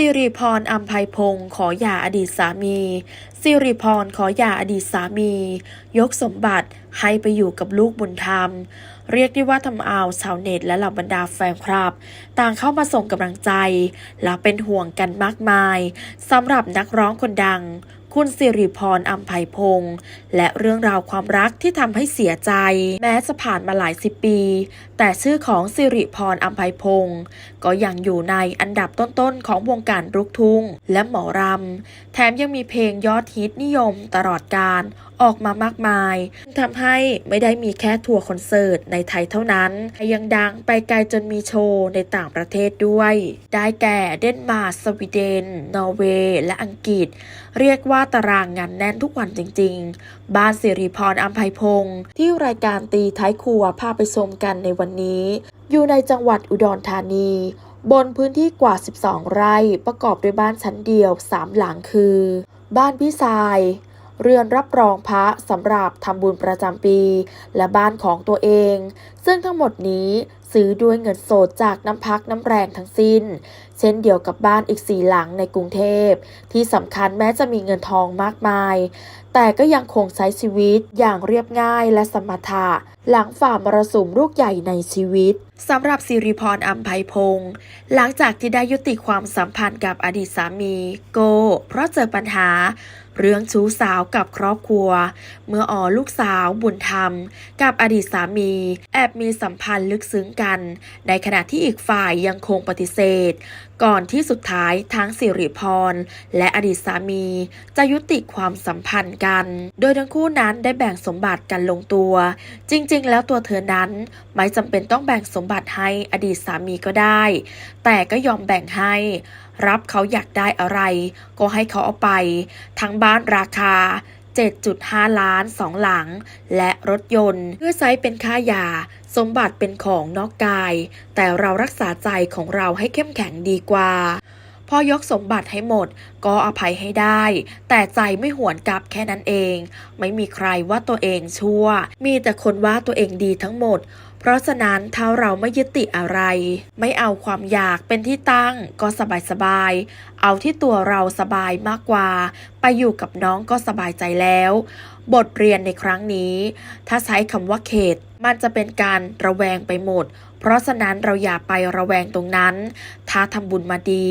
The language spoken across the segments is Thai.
สิริพรอัมภัยพงศ์ขอหย่าอดีตสามีสิริพรขอหย่าอดีตสามี ยกสมบัติให้ไปอยู่กับลูกบุญธรรม เรียกได้ว่าทำเอาชาวเน็ตและเหล่าบรรดาแฟนคลับ ต่างเข้ามาส่งกำลังใจ และเป็นห่วงกันมากมายสำหรับนักร้องคนดัง คุณสิริพรอัมภัยพงศ์และเรื่องราวความรักที่ทำให้เสียใจ แม้จะผ่านมาหลายสิบปี แต่ชื่อของสิริพรอัมภัยพงศ์ก็ยังอยู่ในอันดับต้นๆของวงการลุกทุ่งและหมอรำ แถมยังมีเพลงยอดฮิตนิยมตลอดการ ออกมามากมายทำให้ไม่ได้มีแค่ทัวร์คอนเสิร์ตในไทยเท่านั้นแต่ยังดังไปไกลจนมีโชว์ในต่างประเทศด้วย ได้แก่เดนมาร์กสวีเดน นอร์เวย์ และอังกฤษ เรียกว่าตารางงานแน่นทุกวันจริง ๆ บ้านสิริพรอัมภัยพงศ์ที่รายการตีท้ายครัวพาไปชมกันในวันนี้ อยู่ในจังหวัดอุดรธานีบนพื้นที่กว่า 12 ไร่ ประกอบด้วยบ้านชั้นเดียว 3 หลังคือ บ้านพี่ทราย เรือนรับรองพระสำหรับทำบุญประจำปี และบ้านของตัวเอง ซึ่งทั้งหมดนี้ซื้อด้วยเงินสดจากน้ำพักน้ำแรงทั้งสิ้น เช่นเดียวกับบ้านอีกสี่หลังในกรุงเทพ ที่สำคัญแม้จะมีเงินทองมากมาย แต่ก็ยังคงใช้ชีวิตอย่างเรียบง่ายและสมถะ หลังฝ่ามรสุมลูกใหญ่ในชีวิตสำหรับสิริพรอัมภัยพงศ์หลังจากที่ได้ยุติความสัมพันธ์กับอดีตสามีโก เพราะเจอปัญหา เรื่องชู้สาวกับครอบครัว เมื่ออ๋อลูกสาวบุญธรรม กับอดีตสามี แอบมีสัมพันธ์ลึกซึ้งกัน ในขณะที่อีกฝ่ายยังคงปฏิเสธ ก่อนที่สุดท้ายทั้งสิริพร และอดีตสามี จะยุติความสัมพันธ์กัน โดยทั้งคู่นั้นได้แบ่งสมบัติกันลงตัว จริงๆ แล้วตัวเธอนั้นไม่จำเป็นต้องแบ่งสมบัติให้อดีตสามีก็ได้ แต่ก็ยอมแบ่งให้ รับเขาอยากได้อะไร ก็ให้เขาเอาไป ทั้งบ้านราคา 7.5 ล้าน 2 หลัง และรถยนต์ เพื่อใช้เป็นค่ายา สมบัติเป็นของนอกกาย แต่เรารักษาใจของเราให้เข้มแข็งดีกว่า พอยกสมบัติให้หมด ก็อภัยให้ได้ แต่ใจไม่หวนกลับแค่นั้นเอง ไม่มีใครว่าตัวเองชั่ว มีแต่คนว่าตัวเองดีทั้งหมด เพราะฉะนั้นถ้าเราไม่ยึดติดอะไร ไม่เอาความอยากเป็นที่ตั้ง ก็สบายสบายๆเอาที่ตัวเราสบายมากกว่า ไปอยู่กับน้องก็สบายใจแล้ว บทเรียนในครั้งนี้ ถ้าใช้คำว่าเขต มันจะเป็นการระแวงไปหมด เพราะฉะนั้นเราอย่าไประแวงตรงนั้น ถ้าทำบุญมาดี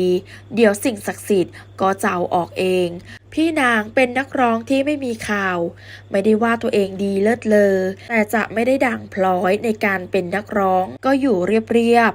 เดี๋ยวสิ่งศักดิ์สิทธิ์ก็จะเอาออกเอง พี่นางเป็นนักร้องที่ไม่มีข่าว ไม่ได้ว่าตัวเองดีเลิศเลอ แต่จะไม่ได้ดังพลอยในการเป็นนักร้องก็อยู่เรียบ